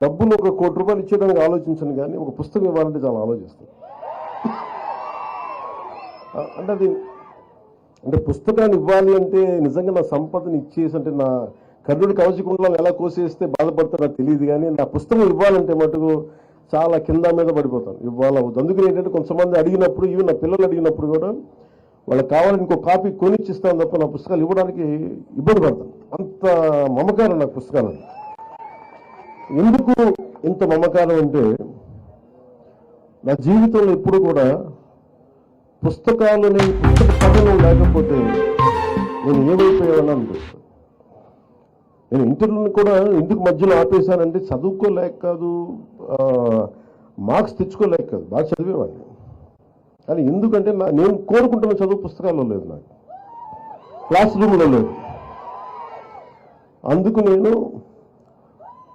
డబ్బులు ఒక కోటి రూపాయలు ఇచ్చేయడానికి ఆలోచించను కానీ ఒక పుస్తకం ఇవ్వాలంటే చాలా ఆలోచిస్తాను అంటే అది అంటే పుస్తకాన్ని ఇవ్వాలి అంటే నిజంగా నా సంపదని ఇచ్చేసి అంటే నా కర్ణుడి కవచకుండలను ఎలా కోసేస్తే బాధపడతారో తెలియదు కానీ నా పుస్తకం ఇవ్వాలంటే మటుకు చాలా కింద మీద పడిపోతాను. ఇవ్వాలి అందుకని ఏంటంటే కొంతమంది అడిగినప్పుడు ఇవి నా పిల్లలు అడిగినప్పుడు కూడా వాళ్ళకి కావాలని ఇంకో కాపీ కొనిచ్చిస్తాను తప్ప నా పుస్తకాలు ఇవ్వడానికి ఇబ్బంది పడతాను. అంత మమకారం నాకు పుస్తకాలు ఎందుకు ఇంత మమకారం అంటే నా జీవితంలో ఎప్పుడు కూడా పుస్తకాలని పుస్తక పఠనం లేకపోతే నేను ఏమైపోయానని అనిపిస్తాను నేను ఇంటర్వ్యూని కూడా ఎందుకు మధ్యలో ఆపేశానంటే చదువుకోలేక కాదు మార్క్స్ తెచ్చుకోలేక కాదు బాగా చదివేవాడిని. కానీ ఎందుకంటే నా నేను కోరుకుంటున్న చదువు పుస్తకాల్లో లేదు నాకు. క్లాస్ రూమ్లో లేదు. అందుకు నేను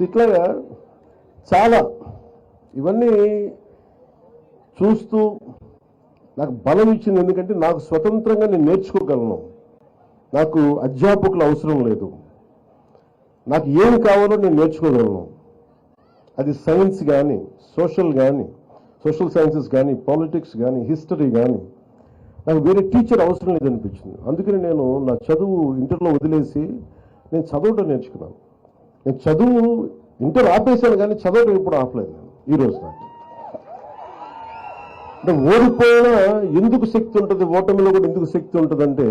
ఇట్లాగా చాలా ఇవన్నీ చూస్తూ నాకు బలం ఇచ్చింది ఎందుకంటే నాకు స్వతంత్రంగా నేను నేర్చుకోగలను. నాకు అధ్యాపకులు అవసరం లేదు. నాకు ఏం కావాలో నేను నేర్చుకోగలను. అది సైన్స్ కానీ సోషల్ కానీ సోషల్ సైన్సెస్ కానీ పాలిటిక్స్ కానీ హిస్టరీ కానీ నాకు వేరే టీచర్ అవసరం లేదనిపించింది. అందుకని నేను నా చదువు ఇంటర్లో వదిలేసి నేను చదవటం నేర్చుకున్నాను. నేను చదువు ఇంటర్ ఆపేశాను కానీ చదవడం ఇప్పుడు ఆపలేదు నేను ఈరోజు నాకు అంటే ఓడిపోయినా ఎందుకు శక్తి ఉంటుంది? ఓటమిలో కూడా ఎందుకు శక్తి ఉంటుంది అంటే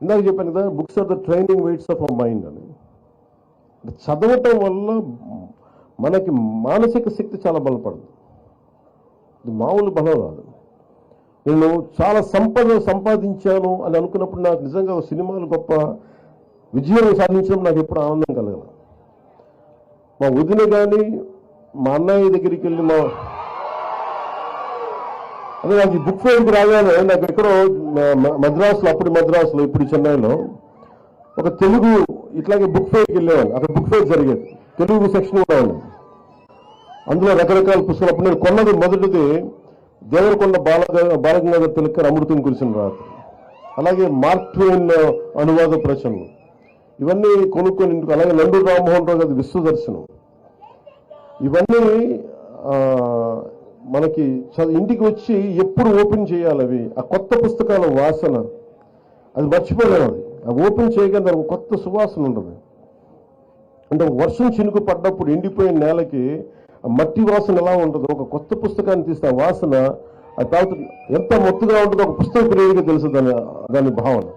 ఇందాక చెప్పాను కదా books are the training weights of a mind అని. అంటే చదవటం వల్ల మనకి మానసిక శక్తి చాలా బలపడదు. ఇది మామూలు బలం రాదు. నేను చాలా సంపద సంపాదించాను అని అనుకున్నప్పుడు నాకు నిజంగా ఒక సినిమాలు గొప్ప విజయం సాధించడం నాకు ఎప్పుడు ఆనందం కలగదు మా వదిన కానీ మా అన్నయ్య దగ్గరికి వెళ్ళి మా అదే నాకు ఈ బుక్ ఫేర్కి రాగానే నాకు ఎక్కడో మ- మ- మద్రాసులో అప్పుడు మద్రాసులో ఇప్పుడు చెన్నైలో ఒక తెలుగు ఇట్లాగే బుక్ ఫేర్కి వెళ్ళేవాళ్ళు. అక్కడ బుక్ ఫేర్ జరిగేది. తెలుగు సెక్షన్ కూడా ఉంది. అందులో రకరకాల పుస్తకాలు. అప్పుడు నేను కొన్నది మొదటిది దేవరకొండ బాల బాలగంగాధర్ తిలక్కర్ అమృతం కురిసిన రాత్రి. అలాగే మార్క్ ట్వైన్ అనువాద ప్రశ్నలు ఇవన్నీ కొనుక్కొని ఇంటికి అలాగే నండు రామ్మోహన్ రావు గారి విశ్వదర్శనం. ఇవన్నీ మనకి ఇంటికి వచ్చి ఎప్పుడు ఓపెన్ చేయాలి అవి? ఆ కొత్త పుస్తకాల వాసన. అది మర్చిపోలేము అది. ఆ ఓపెన్ చేయగానే దానికి కొత్త సువాసన ఉంటుంది అంటే వర్షం చినుకు పడ్డప్పుడు ఎండిపోయిన నేలకి ఆ మట్టి వాసన ఎలా ఉంటుందో ఒక కొత్త పుస్తకాన్ని తీస్తే ఆ వాసన అది తాగుతు ఎంత మొత్తుగా ఉంటుందో ఒక పుస్తక ప్రియుడికి తెలుసు దాని దాని భావన.